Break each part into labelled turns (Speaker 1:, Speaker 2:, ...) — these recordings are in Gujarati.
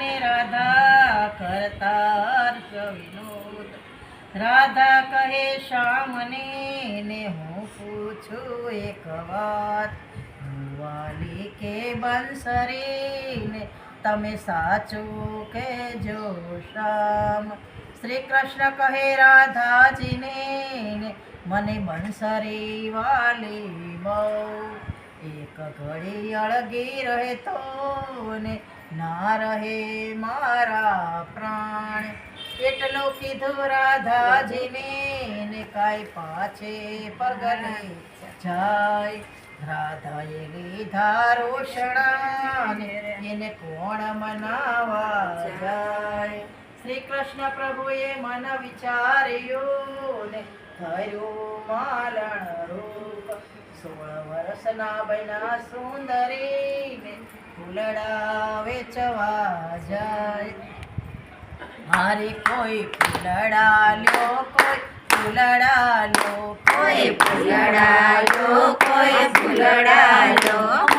Speaker 1: ને રાધા કરતા વિનોદ. રાધા કહે શામને ને હું પૂછું એક વાત. વાલી કે બંસરી ને તમે સાચું કહેજો શામ શ્રી કૃષ્ણ કહે, રાધાજીને મને બંસરી વાલી બહુ. એક ઘડી અળગી રહે તો ને ના રહે મારા પ્રાણ. એટલો કીધું રાધાજીને ને કાંઈ પાછે પગલે જાય. રાધાએ લીધા રોષણા એને કોણ મનાવા જાય? શ્રી કૃષ્ણ પ્રભુએ મન વિચાર્યું ને થયું માલણ રૂપ. સોળ વર્ષના બના સુંદરી ફૂલડા વેચવા જાય. મારે કોઈ ફૂલડા લ્યો, કોઈ ફૂલડા
Speaker 2: લો કોઈ ફૂલડા લો
Speaker 1: કોઈ ફૂલડા
Speaker 2: લો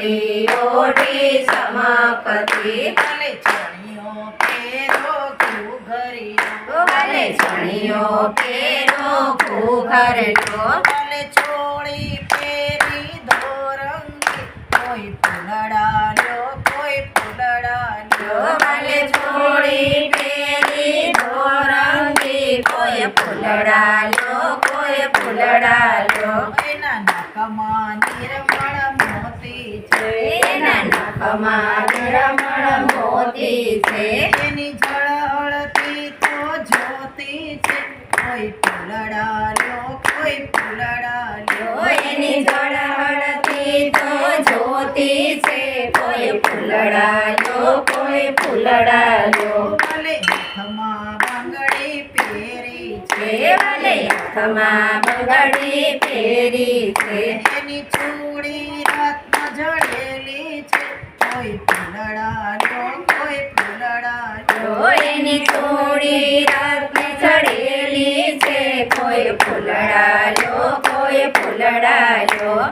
Speaker 2: સુંદરી ઓઢી સમાપતિ.
Speaker 1: ભલે ચણિયો પેરો ઘૂઘરીયો
Speaker 2: ભલે ચણિયો પેરો ઘૂઘરજો
Speaker 1: ભલે છોડી પેરી ધોરંગી કોઈ ફૂલડા લ્યો કોઈ ફૂલડા
Speaker 2: જો
Speaker 1: લ્યો
Speaker 2: ભલે છોડી પેરી ધોરંગી કોઈ ફૂલડા લો કોઈ ફૂલડા લો
Speaker 1: એના નાકમાં નિર્મળ
Speaker 2: નાકમાં રમણ મોતી છે.
Speaker 1: એની ઝળહળતી તો જ્યોતિ છે. કોઈ ફૂલડા લ્યો કોઈ ફૂલડા
Speaker 2: જો
Speaker 1: લ્યો
Speaker 2: એની જળહળતી તો જ્યોતિ છે. કોઈ ફૂલડા કોઈ ફૂલડા લો
Speaker 1: ભલે હાથમાં બંગડી પહેરી છે.
Speaker 2: ભલે હાથમાં બંગડી પહેરી છે.
Speaker 1: એની ચૂડી રત્ન કોઈ ફૂલડા કોઈ ફૂલડા
Speaker 2: જોઈને થોડી રાતને ચડેલી છે. કોઈ ફૂલડા લો કોઈ ફૂલડા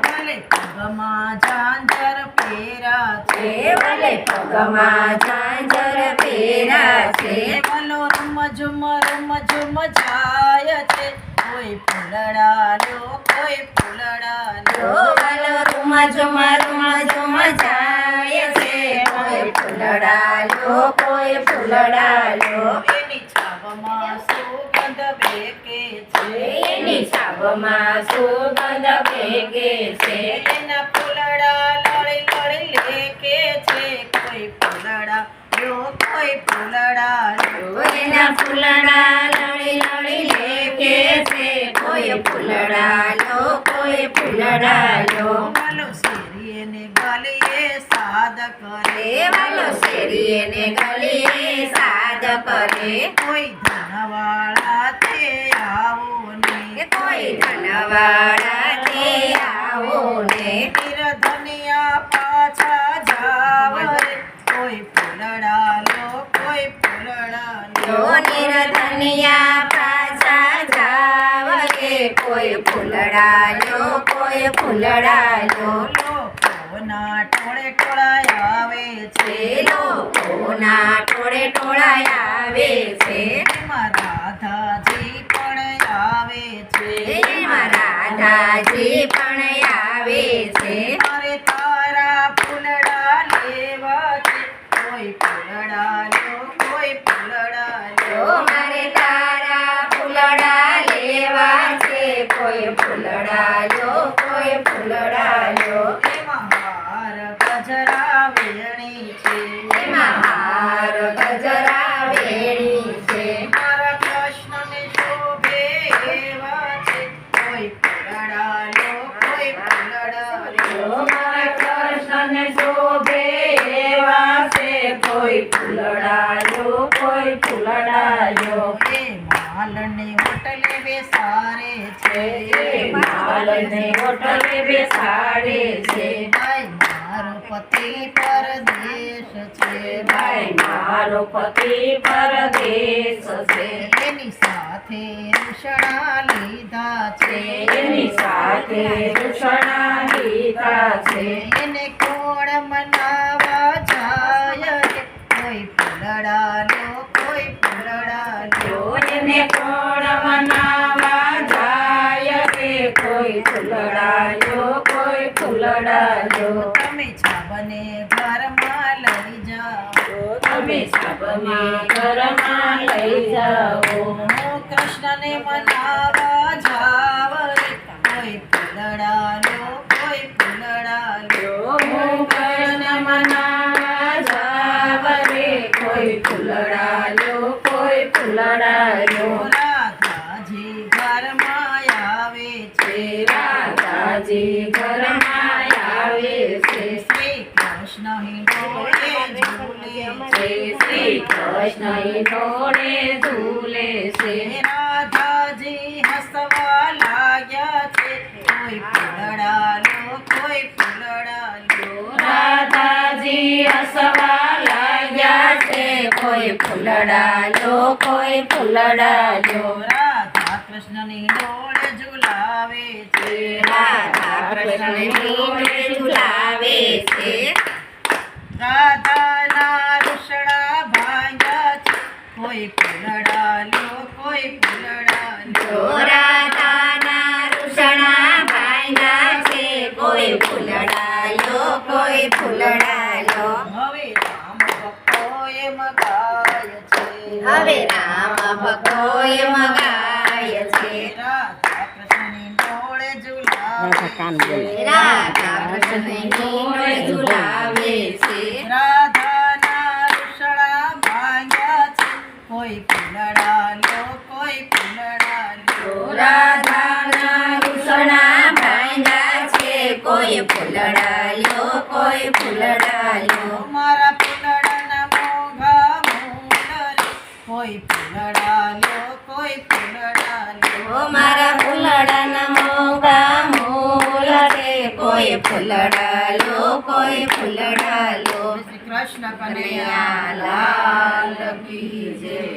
Speaker 1: ભલે પગમાં ઝાંઝર પહેરા છે.
Speaker 2: ભલે પગમાં ઝાંઝર પહેરા છે.
Speaker 1: ભલો રૂમ ઝુમ રૂમ ઝુમ જાય છે. કોઈ ફૂલડા લ્યો કોઈ
Speaker 2: લો કોઈ ફૂલડા લો
Speaker 1: એની છાવમાં સુગંધ બેકે છે.
Speaker 2: એની છાબમાં સુગંધ ભેગે છે.
Speaker 1: એના ફૂલડા લળી લળી લેકે છે. કોઈ ફૂલડા લ્યો કોઈ ફૂલડા
Speaker 2: એના ફૂલડા લળી લળી લેકે છે. કોઈ ફૂલડા લો કોઈ ફૂલડા લો.
Speaker 1: ભલો શેરીએ ને ગલીએ સાદ કરે.
Speaker 2: એ વાલો ને ગલીએ સાદ કરે
Speaker 1: કોઈ ધનવાળા તે આવો ને.
Speaker 2: કોઈ ધનવાળા તે આવો ને.
Speaker 1: ધનિયા પાછા જાવ કોઈ ફૂલડા લો કોઈ ફૂલડા લો
Speaker 2: નિરધનિયા પાછા જાવ કોઈ ફૂલડા લો કોઈ ફૂલડા લો
Speaker 1: લોકોના ટોળે ટોળા આવે છે
Speaker 2: લોકોના ટોળે ટોળા આવે છે?
Speaker 1: એમાં રાધાજી પણ આવે છે.
Speaker 2: એમાં રાધાજી
Speaker 1: કૃષ્ણને શોભે એવા છે કોઈ ફૂલડા કોઈ ફૂલડા લો એ માલને હોટલે બેસારે છે.
Speaker 2: એ ઓટલે બેસાડે છે.
Speaker 1: ભાઈ મારો પતિ પરદેશ છે.
Speaker 2: ભાઈ મારો પતિ પરદેશ છે.
Speaker 1: એની સાથે રૂષણા લીધા છે.
Speaker 2: એની સાથે દૂષણા લીધા છે.
Speaker 1: એને કોઈ
Speaker 2: ફૂલડાયો
Speaker 1: તમે છાબને ઘરમાં લઈ જાઓ.
Speaker 2: તમે સાબને ઘરમાં લઈ જાઓ.
Speaker 1: હું કૃષ્ણને મનાવા જાવ. કોઈ ફૂલડાલો કોઈ ફૂલડાલો
Speaker 2: હું કૃષ્ણ મનાવા જાવ રે. કોઈ ફૂલડાયો કોઈ ફૂલડાયો
Speaker 1: રાધાજી ઘરમાં આવે છે શ્રી કૃષ્ણ
Speaker 2: છે શ્રી કૃષ્ણ ઢોળે ઝૂલે છે
Speaker 1: રાધાજી હસવા લાગ્યા છે કોઈ ફૂલડાલો કોઈ ફૂલડાલો.
Speaker 2: રાધાજી હસવા લાગ્યા છે કોઈ ફૂલડાલો કોઈ ફૂલડાલો
Speaker 1: રાધા કૃષ્ણની ડોળે ઝુલાવે છે.
Speaker 2: રાધા કૃષ્ણ ઢોળે ઝુલાવે છે.
Speaker 1: રાધાના રૂષડા ભાંગ્યા છે. કોઈ ફૂલડાલો કોઈ ફૂલડાલો
Speaker 2: રાધાના રૂષણા ભાંગ્યા છે કોઈ ફૂલડાયો કોઈ ફૂલડાયો
Speaker 1: હવે રામ ભક્તો એમ ગાય છે.
Speaker 2: હવે રામ ભક્તોએ મગાય
Speaker 1: રાધા
Speaker 2: કૃષ્ણ ઢોળે ઝુલાવે છે
Speaker 1: રાધાના રૂષડા ભાંગ્યા છે કોઈ ફૂલડાલો કોઈ ફૂલડાલો
Speaker 2: રાધાના રૂષણા ભાંગ્યા છે કોઈ ફૂલડાયો કોઈ ફૂલડાયો
Speaker 1: મારા ફૂલડાના મોંઘા રે કોઈ ફૂલડાલો કોઈ ફૂલડાલો
Speaker 2: ઓ કોઈ ફૂલડાલો કોઈ ફૂલડાલો.
Speaker 1: શ્રી કૃષ્ણ
Speaker 2: કનૈયા લાલ કી જય.